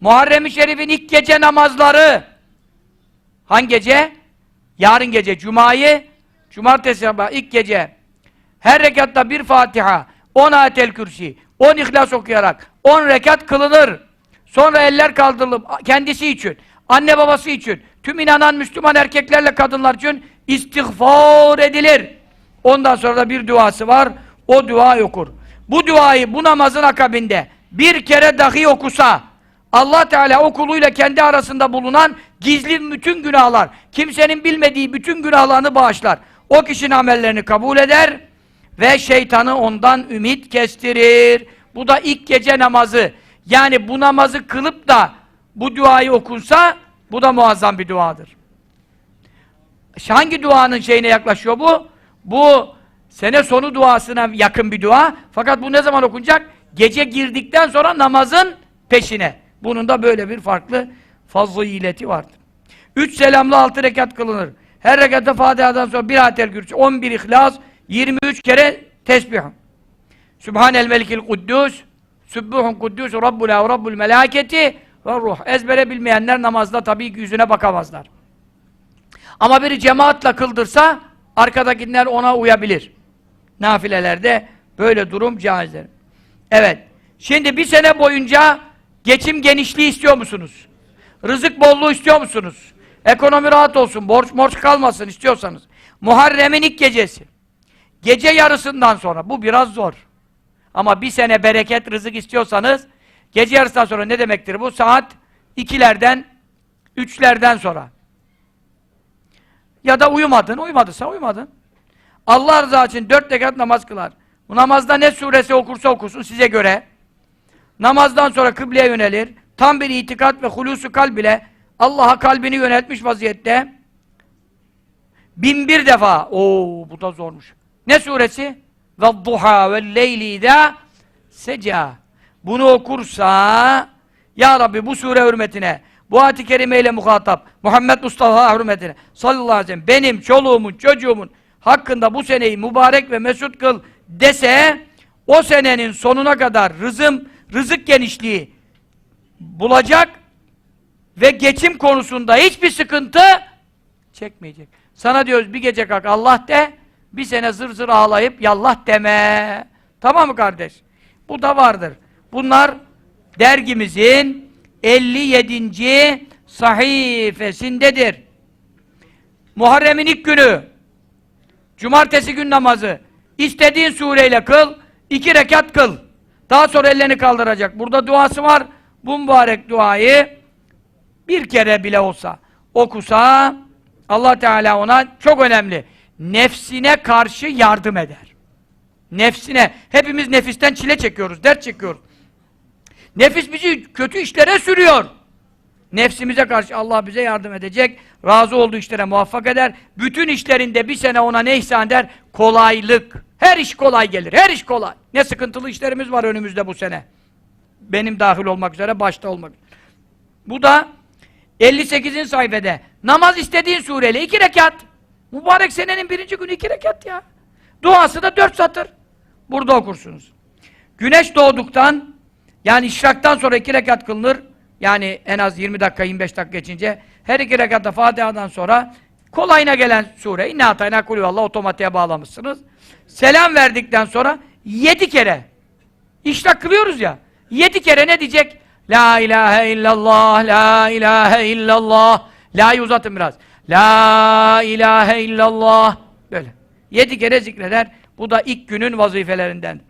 Muharrem-i Şerif'in ilk gece namazları hangi gece? Yarın gece Cuma'yı Cumartesi sabah ilk gece her rekatta bir Fatiha 10 ayetel kürsi 10 ihlas okuyarak 10 rekat kılınır. Sonra eller kaldırılıp kendisi için, anne babası için, tüm inanan Müslüman erkeklerle kadınlar için istiğfar edilir. Ondan sonra da bir duası var. O dua okur. Bu duayı bu namazın akabinde bir kere dahi okusa Allah Teala o kuluyla kendi arasında bulunan gizli bütün günahlar, kimsenin bilmediği bütün günahlarını bağışlar. O kişinin amellerini kabul eder ve şeytanı ondan ümit kestirir. Bu da ilk gece namazı. Yani bu namazı kılıp da bu duayı okunsa bu da muazzam bir duadır. Hangi duanın şeyine yaklaşıyor bu? Bu sene sonu duasına yakın bir dua. Fakat bu ne zaman okunacak? Gece girdikten sonra namazın peşine. Bunun da böyle bir farklı fazileti vardır. Üç selamlı altı rekat kılınır. Her rekatta Fatiha'dan sonra bir atel kürsi, 11 ihlas, 23 kere tesbih. Sübhanel melikil kuddus, Sübbuhun kuddus, Rabbul ve Rabbul melaketi ve ruh. Ezbere bilmeyenler namazda tabii ki yüzüne bakamazlar. Ama biri cemaatle kıldırsa arkadakiler ona uyabilir. Nafilelerde böyle durum caizdir. Evet. Şimdi bir sene boyunca geçim genişliği istiyor musunuz? Rızık bolluğu istiyor musunuz? Ekonomi rahat olsun, borç morç kalmasın istiyorsanız. Muharrem'in ilk gecesi. Gece yarısından sonra. Bu biraz zor. Ama bir sene bereket, rızık istiyorsanız gece yarısından sonra ne demektir bu? Saat ikilerden, üçlerden sonra. Ya da uyumadın, uyumadıysa uyumadın. Allah rızası için dört rekat namaz kılar. Bu namazda ne suresi okursa okusun size göre. Namazdan sonra kıbleye yönelir. Tam bir itikat ve hulusu kalb ile Allah'a kalbini yöneltmiş vaziyette bin bir defa o bu da zormuş. Ne suresi? Ve duha ve leyli de seca. Bunu okursa ya Rabbi bu sure hürmetine bu ayet-i kerimeyle muhatap Muhammed Mustafa hürmetine sallallahu aleyhi ve sellem benim çoluğumun çocuğumun hakkında bu seneyi mübarek ve mesut kıl dese o senenin sonuna kadar rızım rızık genişliği bulacak ve geçim konusunda hiçbir sıkıntı çekmeyecek. Sana diyoruz bir gece kalk Allah de, bir sene zır zır ağlayıp yallah deme. Tamam mı kardeş? Bu da vardır. Bunlar dergimizin 57. sahifesindedir. Muharrem'in ilk günü Cumartesi gün namazı istediğin sureyle kıl, iki rekat kıl. Daha sonra ellerini kaldıracak. Burada duası var. Bu mübarek duayı bir kere bile olsa okusa Allah Teala ona çok önemli. Nefsine karşı yardım eder. Nefsine. Hepimiz nefisten çile çekiyoruz, dert çekiyoruz. Nefis bizi kötü işlere sürüyor. Nefsimize karşı Allah bize yardım edecek. Razı olduğu işlere muvaffak eder. Bütün işlerinde bir sene ona ne ihsan eder? Kolaylık. Her iş kolay gelir. Her iş kolay. Ne sıkıntılı işlerimiz var önümüzde bu sene. Benim dahil olmak üzere, başta olmak üzere. Bu da 58. sayfede. Namaz istediğin sureyle iki rekat. Mübarek senenin birinci günü iki rekat ya. Duası da dört satır. Burada okursunuz. Güneş doğduktan yani işraktan sonra iki rekat kılınır. Yani en az 20 dakika 25 dakika geçince her iki rekatta Fatiha'dan sonra kolayına gelen sure İnne atayna kulü Allah otomatiğe bağlamışsınız. Selam verdikten sonra yedi kere işrak kılıyoruz ya. Yedi kere ne diyecek? La ilahe illallah, la ilahe illallah. La'yı uzatın biraz. La ilahe illallah. Böyle. Yedi kere zikreder. Bu da ilk günün vazifelerinden.